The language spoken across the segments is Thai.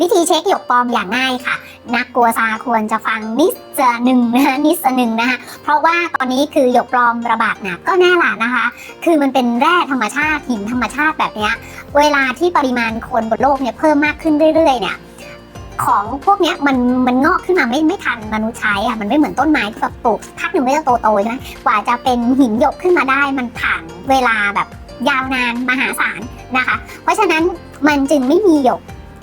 วิธีเช็คหยกปลอมอย่างง่ายค่ะ นักกลัวซาควรจะฟังนิสหนึ่งนะคะนิสหนึ่งนะคะเพราะว่าตอนนี้คือหยกปลอมระบาดหนักก็แน่ละนะคะ คือมันเป็นแร่ธรรมชาติหินธรรมชาติแบบนี้เวลาที่ปริมาณคนบนโลกเนี่ยเพิ่มมากขึ้นเรื่อยๆเนี่ยของพวกนี้มันมันงอกขึ้นมาไม่ไม่ทันมนุษย์ใช้อะมันไม่เหมือนต้นไม้ที่แบบปลูกพักหนึ่งไม่จะโตโตใช่ไหมกว่าจะเป็นหินหยกขึ้นมาได้มันผ่านเวลาแบบยาวนานมหาศาลนะคะ เพราะฉะนั้นมันจึงไม่มีหยก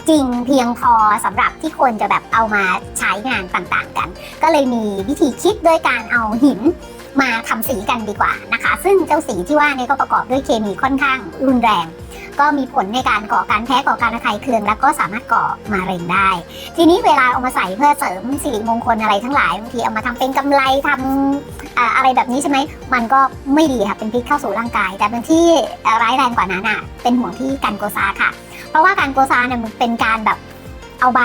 จริงเพียงพอสำหรับที่คนจะแบบเอามาใช้งานต่างๆกัน ก็เลยมีวิธีคิดด้วยการเอาหินมาทำสีกันดีกว่านะคะ ซึ่งเจ้าสีที่ว่าเนี่ยก็ประกอบด้วยเคมีค่อนข้างรุนแรง ก็มีผลในการก่อการแพ้ก่อการระคายเคือง แล้วก็สามารถก่อมะเร็งได้ ทีนี้เวลาเอามาใส่เพื่อเสริมสิริมงคลอะไรทั้งหลายบางทีเอามาทำเป็นกำไรทำอ่าอะไรแบบนี้ใช่ไหมมันก็ไม่ดีค่ะเป็นพิษเข้าสู่ร่างกาย แต่บางที่ร้ายแรงกว่านั้นอะเป็นห่วงที่การโกซาค่ะ เพราะว่าการโกซาเนี่ยมันเป็นการแบบเอาใบ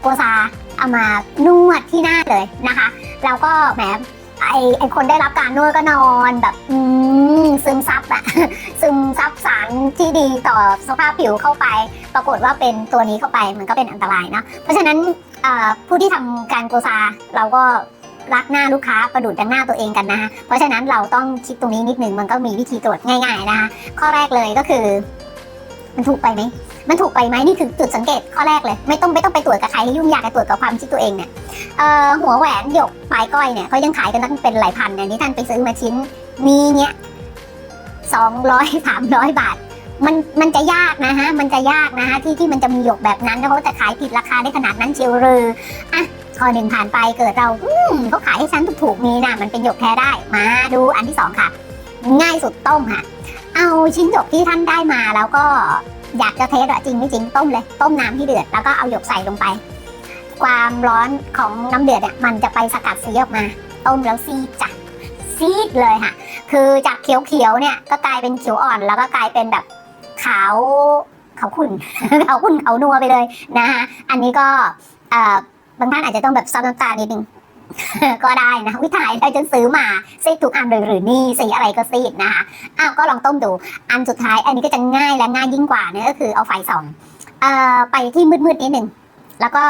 โกซาเอามานวดที่หน้าเลยนะคะแล้วก็แหมไอไอคนได้รับการนวดก็นอนแบบ อืมซึมซับอะซึมซับสารที่ดีต่อสภาพผิวเข้าไป ปรากฏว่าเป็นตัวนี้เข้าไปมันก็เป็นอันตรายนะเพราะฉะนั้นผู้ที่ทำการโกซาเราก็รักหน้าลูกค้าประดุดดังหน้าตัวเองกันนะคะเพราะฉะนั้นเราต้องคิดตรงนี้นิดนึงมันก็มีวิธีตรวจง่าย ๆนะคะ ข้อแรกเลยก็คือ มันถูกไปไหมมันถูกไปไหมนี่คือจุดสังเกตข้อแรกเลย ไม่ต้องไม่ต้องไปตรวจกับใครให้ยุ่งยากไปตรวจกับความคิดตัวเองเนี่ยหัวแหวนหยกปลายก้อยเนี่ยเขายังขายกันตั้งเป็นหลายพันเนี่ยนี่ท่านไปซื้อมาชิ้นมีเนี่ย สองร้อยสามร้อยบาท มันมันจะยากนะฮะ มันจะยากนะฮะที่ที่มันจะมีหยกแบบนั้นแล้วเขาจะขายผิดราคาได้ขนาดนั้นเชียวหรืออะข้อหนึ่งผ่านไปเกิดเราอืมเขาขายให้ฉันถูกๆมีนะมันเป็นหยกแท้ได้มาดูอันที่สองค่ะ ง่ายสุดต้มค่ะ เอาชิ้นหยกที่ท่านได้มาแล้วก็อยากจะเทสอะจริงไม่จริงต้มเลย ต้มน้ำที่เดือดแล้วก็เอาหยกใส่ลงไป ความร้อนของน้ำเดือดเนี่ยมันจะไปสกัดสีออกมา ต้มแล้วซีดจ้ะซีดเลยค่ะ คือจากเขียวๆเนี่ยก็กลายเป็นเขียวอ่อนแล้วก็กลายเป็นแบบขาวขาวขุ่นขาวขุ่นขาวนัวไปเลยนะคะอันนี้ก็เอ่อบางท่านอาจจะต้องแบบซับน้ำตานิดนึงก็ได้นะวิธีได้จนซื้อมาซีดทุกอันเลยหรือนี่สีอะไรก็ซีดนะคะอ้าวก็ลองต้มดู อันสุดท้าย อันนี้ก็จะง่ายและง่ายยิ่งกว่านี่ก็คือเอาไฟส่องเอ่อไปที่มืดๆนิดนึงแล้วก็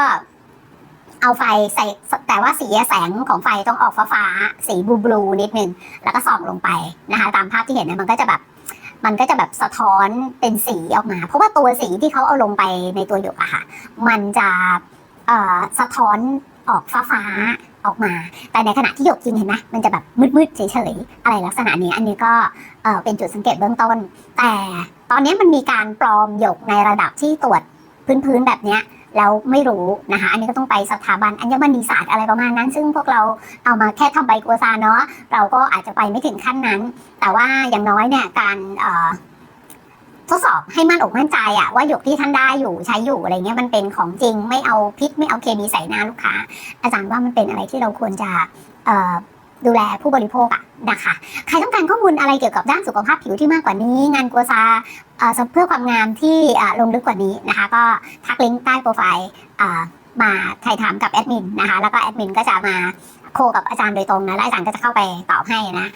เอาไฟใส่แต่ว่าสีแสงของไฟต้องออกฟ้าๆสีบลูบลูนิดนึง แล้วก็ส่องลงไปนะคะตามภาพที่เห็นนะมันก็จะแบบมันก็จะแบบสะท้อนเป็นสีออกมา เพราะว่าตัวสีที่เขาเอาลงไปในตัวหยกอะค่ะ มันจะสะท้อนออกฟ้าๆออกมา แต่ในขณะที่หยกจริงเห็นไหมมันจะแบบมืดๆเฉยๆอะไรลักษณะนี้ อันนี้ก็เป็นจุดสังเกตเบื้องต้น แต่ตอนนี้มันมีการปลอมหยกในระดับที่ตรวจพื้นๆแบบเนี้ย แล้วไม่รู้นะคะอันนี้ก็ต้องไปสถาบันอัญมณีศาสตร์อะไรประมาณนั้น ซึ่งพวกเราเอามาแค่ทำใบกัวซาเนาะเราก็อาจจะไปไม่ถึงขั้นนั้น แต่ว่าอย่างน้อยเนี่ยการทดสอบให้มั่นอกมั่นใจอะว่าหยกที่ท่านได้อยู่ใช้อยู่อะไรเงี้ยมันเป็นของจริงไม่เอาพิษไม่เอาเคมีใส่หน้าลูกค้า อาจารย์ว่ามันเป็นอะไรที่เราควรจะ ดูแลผู้บริโภคอะนะคะใครต้องการข้อมูลอะไรเกี่ยวกับด้านสุขภาพผิวที่มากกว่านี้ งานกัวซาเอ่อเพื่อความงามที่เอ่อลงลึกกว่านี้นะคะ ก็ทักลิงก์ใต้โปรไฟล์มาถ่ายถามกับแอดมินนะคะ แล้วก็แอดมินก็จะมาโคกับอาจารย์โดยตรงนะและอาจารย์ก็จะเข้าไปตอบให้นะ